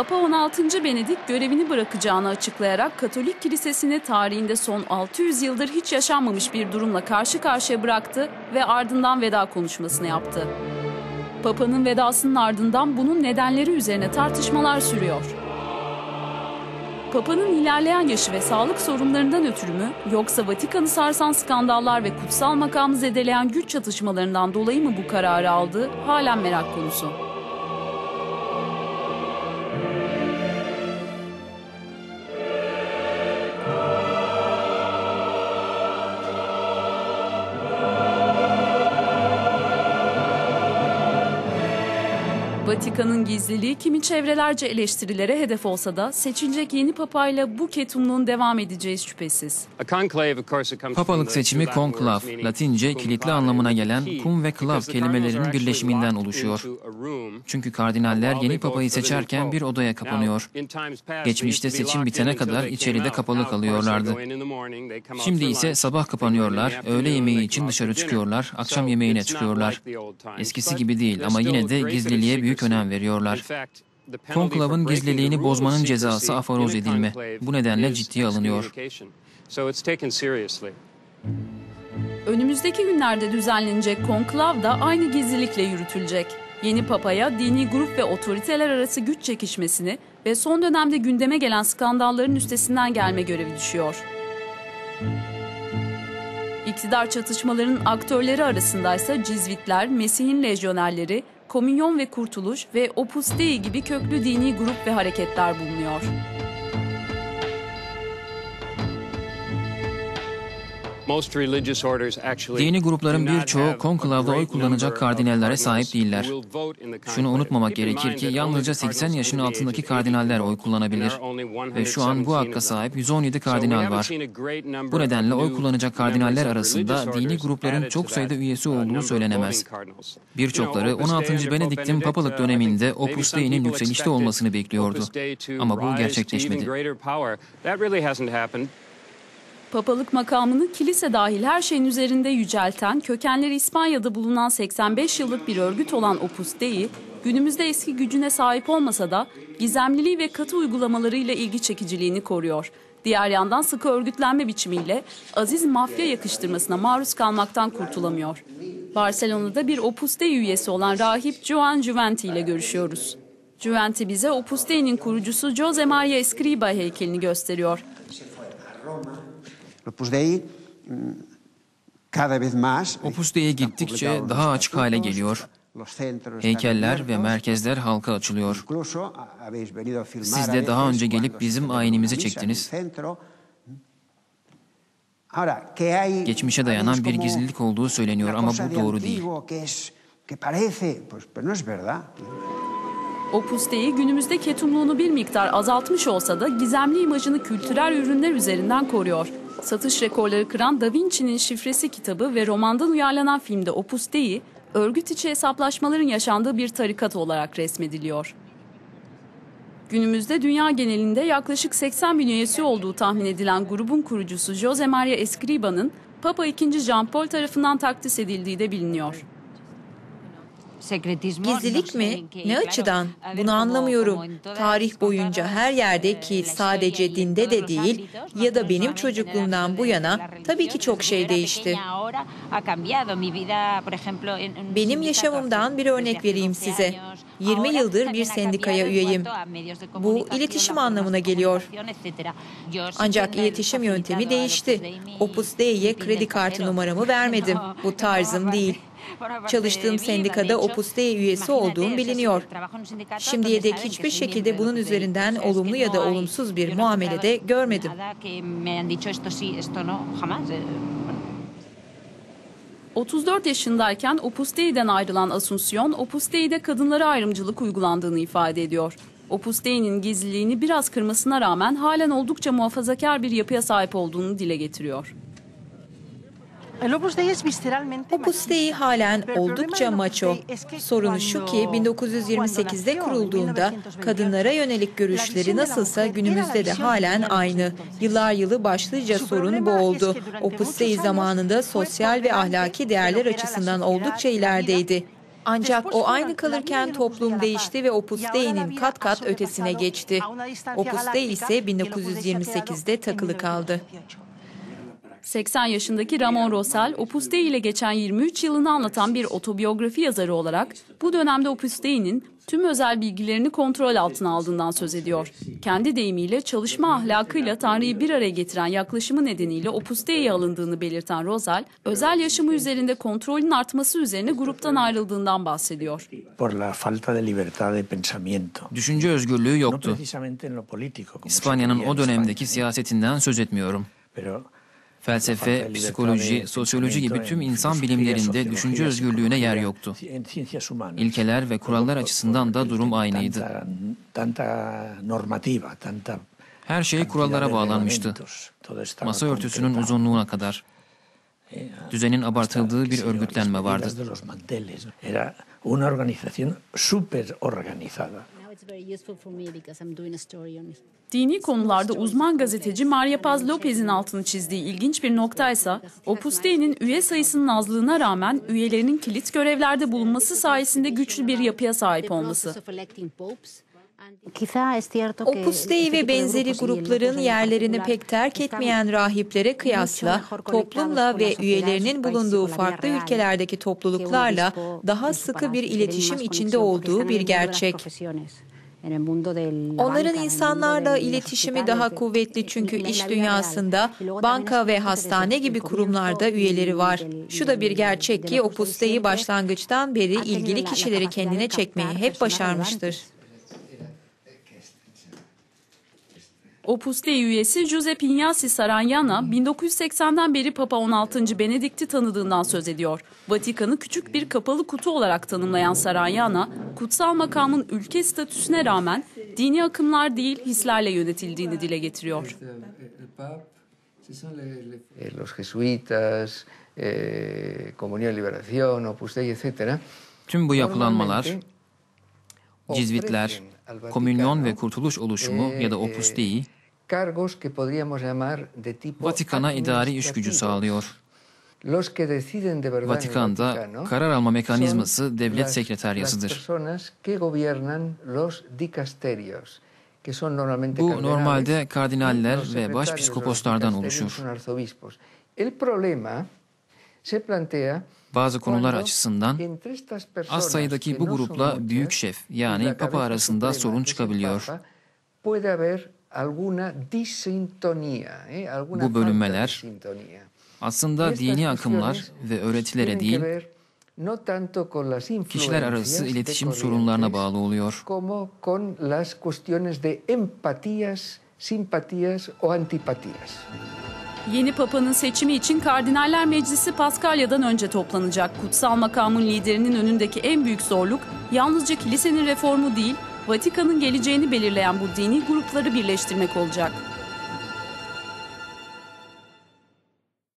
Papa 16. Benedik görevini bırakacağını açıklayarak Katolik Kilisesi'ni tarihinde son 600 yıldır hiç yaşanmamış bir durumla karşı karşıya bıraktı ve ardından veda konuşmasını yaptı. Papa'nın vedasının ardından bunun nedenleri üzerine tartışmalar sürüyor. Papa'nın ilerleyen yaşı ve sağlık sorunlarından ötürü mü yoksa Vatikan'ı sarsan skandallar ve kutsal makamı zedeleyen güç çatışmalarından dolayı mı bu kararı aldı halen merak konusu. Vatikan'ın gizliliği kimi çevrelerce eleştirilere hedef olsa da seçilecek yeni papayla bu ketumluğun devam edeceği şüphesiz. Papalık seçimi konklav, Latince kilitli anlamına gelen kum ve klav kelimelerinin birleşiminden oluşuyor. Çünkü kardinaller yeni papayı seçerken bir odaya kapanıyor. Geçmişte seçim bitene kadar içeride kapalı kalıyorlardı. Şimdi ise sabah kapanıyorlar, öğle yemeği için dışarı çıkıyorlar, akşam yemeğine çıkıyorlar. Eskisi gibi değil ama yine de gizliliğe büyük önem veriyorlar. Konklavın gizliliğini bozmanın cezası aforoz edilme. Bu nedenle ciddiye alınıyor. Önümüzdeki günlerde düzenlenecek konklav da aynı gizlilikle yürütülecek. Yeni papaya dini grup ve otoriteler arası güç çekişmesini ve son dönemde gündeme gelen skandalların üstesinden gelme görevi düşüyor. İktidar çatışmalarının aktörleri arasındaysa Cizvitler, Mesih'in lejyonerleri, Komünyon ve Kurtuluş ve Opus Dei gibi köklü dini grup ve hareketler bulunuyor. Dini grupların birçoğu konklavda oy kullanacak kardinallere sahip değiller. Şunu unutmamak gerekir ki yalnızca 80 yaşın altındaki kardinaller oy kullanabilir. Ve şu an bu hakka sahip 117 kardinal var. Bu nedenle oy kullanacak kardinaller arasında dini grupların çok sayıda üyesi olduğu söylenemez. Birçokları 16. Benedikt'in papalık döneminde Opus Dei'nin yükselişte olmasını bekliyordu. Ama bu gerçekleşmedi. Papalık makamını kilise dahil her şeyin üzerinde yücelten, kökenleri İspanya'da bulunan 85 yıllık bir örgüt olan Opus Dei, günümüzde eski gücüne sahip olmasa da gizemliliği ve katı uygulamalarıyla ilgi çekiciliğini koruyor. Diğer yandan sıkı örgütlenme biçimiyle aziz mafya yakıştırmasına maruz kalmaktan kurtulamıyor. Barcelona'da bir Opus Dei üyesi olan rahip Joan Juventi ile görüşüyoruz. Juventi bize Opus Dei'nin kurucusu Jose Maria Escriba heykelini gösteriyor. Opus Dei cada vez más Opus Dei gittikçe daha açık hale geliyor. Heykeller ve merkezler halka açılıyor. Siz de daha önce gelip bizim ayinimizi çektiniz. Geçmişe dayanan bir gizlilik olduğu söyleniyor ama bu doğru değil. Opus Dei günümüzde ketumluğunu bir miktar azaltmış olsa da gizemli imajını kültürel ürünler üzerinden koruyor. Satış rekorları kıran Da Vinci'nin şifresi kitabı ve romandan uyarlanan filmde Opus Dei, örgüt içi hesaplaşmaların yaşandığı bir tarikat olarak resmediliyor. Günümüzde dünya genelinde yaklaşık 80 bin üyesi olduğu tahmin edilen grubun kurucusu Jose Maria Escriba'nın Papa II. Jean Paul tarafından takdis edildiği de biliniyor. Gizlilik mi? Ne açıdan? Bunu anlamıyorum. Tarih boyunca her yerde ki sadece dinde de değil ya da benim çocukluğumdan bu yana tabii ki çok şey değişti. Benim yaşamımdan bir örnek vereyim size. 20 yıldır bir sendikaya üyeyim. Bu iletişim anlamına geliyor. Ancak iletişim yöntemi değişti. Opus Dei'ye kredi kartı numaramı vermedim. Bu tarzım değil. Çalıştığım sendikada Opus Dei üyesi olduğum biliniyor. Şimdiye dek hiçbir şekilde bunun üzerinden olumlu ya da olumsuz bir muamele de görmedim. 34 yaşındayken Opus Dei'den ayrılan Asunción, Opus Dei'de kadınlara ayrımcılık uygulandığını ifade ediyor. Opus Dei'nin gizliliğini biraz kırmasına rağmen halen oldukça muhafazakar bir yapıya sahip olduğunu dile getiriyor. Opus Dei halen oldukça maço. Sorunu şu ki 1928'de kurulduğunda kadınlara yönelik görüşleri nasılsa günümüzde de halen aynı. Yıllar yılı başlıca sorun bu oldu. Opus Dei zamanında sosyal ve ahlaki değerler açısından oldukça ilerideydi. Ancak o aynı kalırken toplum değişti ve Opus Dei'nin kat kat ötesine geçti. Opus Dei ise 1928'de takılı kaldı. 80 yaşındaki Ramon Rosell, Opus Dei ile geçen 23 yılını anlatan bir otobiyografi yazarı olarak bu dönemde Opus Dei'nin tüm özel bilgilerini kontrol altına aldığından söz ediyor. Kendi deyimiyle çalışma ahlakıyla Tanrı'yı bir araya getiren yaklaşımı nedeniyle Opus Dei'ye alındığını belirten Rosell, özel yaşamı üzerinde kontrolün artması üzerine gruptan ayrıldığından bahsediyor. por la falta de libertad de pensamiento. Düşünce özgürlüğü yoktu. İspanya'nın o dönemdeki España, siyasetinden söz etmiyorum. Felsefe, psikoloji, sosyoloji gibi tüm insan bilimlerinde düşünce özgürlüğüne yer yoktu. İlkeler ve kurallar açısından da durum aynıydı. Her şey kurallara bağlanmıştı. Masa örtüsünün uzunluğuna kadar. Düzenin abartıldığı bir örgütlenme vardı. Dini konularda uzman gazeteci Maria Paz Lopez'in altını çizdiği ilginç bir noktaysa Opus Dei'nin üye sayısının azlığına rağmen üyelerinin kilit görevlerde bulunması sayesinde güçlü bir yapıya sahip olması. Opus Dei ve benzeri grupların yerlerini pek terk etmeyen rahiplere kıyasla toplumla ve üyelerinin bulunduğu farklı ülkelerdeki topluluklarla daha sıkı bir iletişim içinde olduğu bir gerçek. Onların insanlarla iletişimi daha kuvvetli çünkü iş dünyasında banka ve hastane gibi kurumlarda üyeleri var. Şu da bir gerçek ki Opus Dei başlangıçtan beri ilgili kişileri kendine çekmeyi hep başarmıştır. Opus Dei üyesi Giuseppe Ignasi Saragliana 1980'den beri Papa 16. Benedikt'i tanıdığından söz ediyor. Vatikan'ı küçük bir kapalı kutu olarak tanımlayan Saragliana, kutsal makamın ülke statüsüne rağmen dini akımlar değil hislerle yönetildiğini dile getiriyor. eh, los jesuitas, eh, Comunión Liberación, Opus Dei, etc. Tüm bu yapılanmalar, Cizvitler, Komünyon ve Kurtuluş Oluşumu ya da Opus eh, Dei, Vatikan'a idari iş gücü sağlıyor. Vatikan'da karar alma mekanizması devlet sekreteryasıdır. Bu normalde kardinaller ve başpiskoposlardan oluşur. Bazı konular açısından az sayıdaki bu grupla büyük şef yani papa arasında sorun çıkabiliyor. Eh, Bu bölünmeler. Aslında dini akımlar ve öğretilere değil, kişiler arası iletişim sorunlarına bağlı oluyor. simpatías o antipatías. Yeni papanın seçimi için Kardinaller Meclisi Paskalya'dan önce toplanacak. Kutsal makamın liderinin önündeki en büyük zorluk yalnızca kilisenin reformu değil, Vatikan'ın geleceğini belirleyen bu dini grupları birleştirmek olacak.